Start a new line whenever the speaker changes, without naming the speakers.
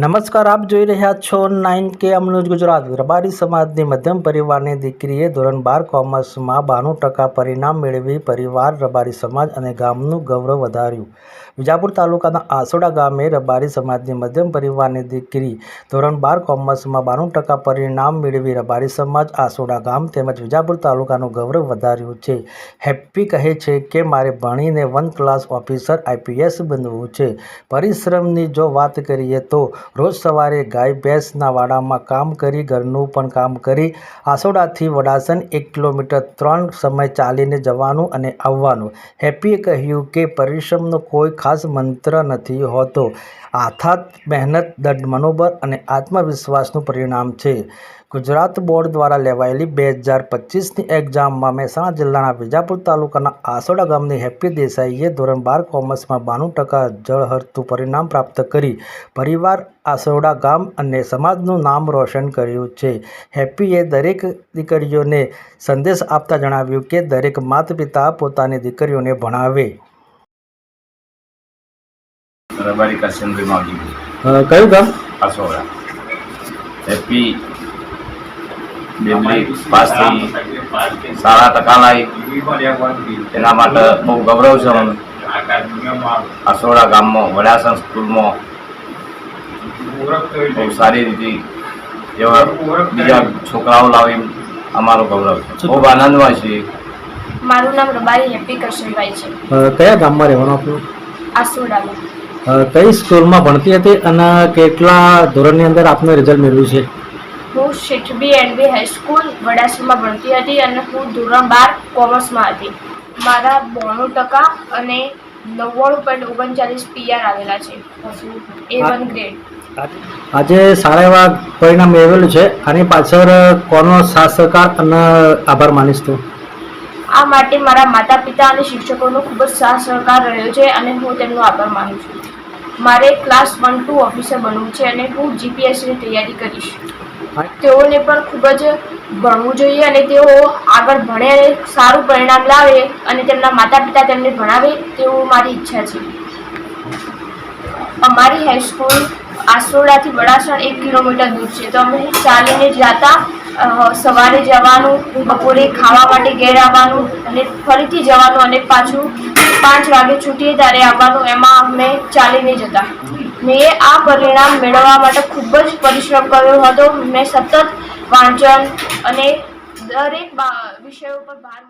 નમસ્કાર, આપ જોઈ રહ્યા છો નાઇન કે અમનુજ ગુજરાત. રબારી સમાજની મધ્યમ પરિવારની દીકરીએ ધોરણ બાર કોમર્સમાં બાણું ટકા પરિણામ મેળવી પરિવાર, રબારી સમાજ અને ગામનું ગૌરવ વધાર્યું. વિજાપુર તાલુકાના આસોડા ગામે રબારી સમાજની મધ્યમ પરિવારની દીકરી ધોરણ બાર કોમર્સમાં બાણું ટકા પરિણામ મેળવી રબારી સમાજ, આસોડા ગામ તેમજ વિજાપુર તાલુકાનું ગૌરવ વધાર્યું છે. હેપ્પી કહે છે કે, મારે ભણીને વન ક્લાસ ઓફિસર આઈપીએસ બનવું છે. પરિશ્રમની જો વાત કરીએ તો રોજ સવારે ગાય ભેંસના વાડામાં કામ કરી, ઘરનું પણ કામ કરી, આસોડાથી વડાસન એક કિલોમીટર ત્રણ સમય ચાલીને જવાનું અને આવવાનું. હેપીએ કહ્યું કે, પરિશ્રમનો કોઈ ખાસ મંત્ર નથી હોતો. આથાત, મહેનત, દઢ, મનોબળ અને આત્મવિશ્વાસનું પરિણામ છે. ગુજરાત બોર્ડ દ્વારા લેવાયેલી બે હજાર પચીસની એક્ઝામમાં મહેસાણા જિલ્લાના વિજાપુર તાલુકાના આસોડા ગામની હેપ્પી દેસાઈએ ધોરણ બાર કોમર્સમાં બાણું ટકા જળહરતું પરિણામ પ્રાપ્ત કરી પરિવાર આસોડા ગામ અને સમાજનું નામ રોશન કર્યું છે. હેપ્પીએ દરેક દીકરીઓને સંદેશ આપતા જણાવ્યું કે દરેક માતા પિતા પોતાની દીકરીઓને ભણાવે. કયું ગામ?
આસોડા. હેપી બેબલી પાસ થઈ સારા ટકા લાવી એના માટે બહુ ગૌરવ છે મને આસોડા ગામમાં વડાસણ સ્કૂલમાં બહુ સારી રીતે એવા બીજા છોકરાઓ લાવી અમારો ગૌરવ છે. ખૂબ આનંદમાં છીએ.
મારું નામ રબારી હેપી કરશનભાઈ છે.
કયા ગામમાં રહેવાનું આપણું
આસોડામાં.
કઈ સ્કૂલમાં ભણતી હતી અને કેટલા ધોરણની અંદર આપનું રિઝલ્ટ મેળવ્યું છે?
હું શેઠબી એન્ડ બી હાઈસ્કૂલ વડાસરમાં ભણતી હતી અને હું ધોરણ બાર કોમર્સમાં હતી. મારા બોણું ટકા અને નવ્વાણું પોઈન્ટ ઓગણચાલીસ પીઆર આવેલા છે. એ વન ગ્રેડ
આજે સારા એવા પરિણામ મેળવેલું છે આની પાછળ કોનો સાથ સહકાર અને આભાર માનીશ તું.
આ માટે મારા માતા પિતા અને શિક્ષકોનો ખૂબ જ સાથ સહકાર રહ્યો છે અને હું તેમનો આભાર માનું છું. મારે ક્લાસ વન ટુ ઓફિસર બનવું છે અને હું જીપીએસસીની તૈયારી કરીશ. તેઓને પણ ખૂબ જ ભણવું જોઈએ અને તેઓ આગળ ભણે અને સારું પરિણામ લાવે અને તેમના માતા પિતા તેમને ભણાવે તેવું મારી ઈચ્છા છે. અમારી હાઈસ્કૂલ આસોડાથી વડાસણ એક કિલોમીટર દૂર છે. તો અમે ચાલીને જતા સવારે જવાનું, બપોરે ખાવા માટે ઘેર આવવાનું અને ફરીથી જવાનું અને પાછું પાંચ વાગે છૂટીએ ત્યારે આવવાનું, એમાં અમે ચાલીને જતા. મેં આ પરિણામ મેળવવા માટે ખૂબ જ પરિશ્રમ કર્યો હતો. મેં સતત વાંચન અને દરેક વિષયો પર ભાર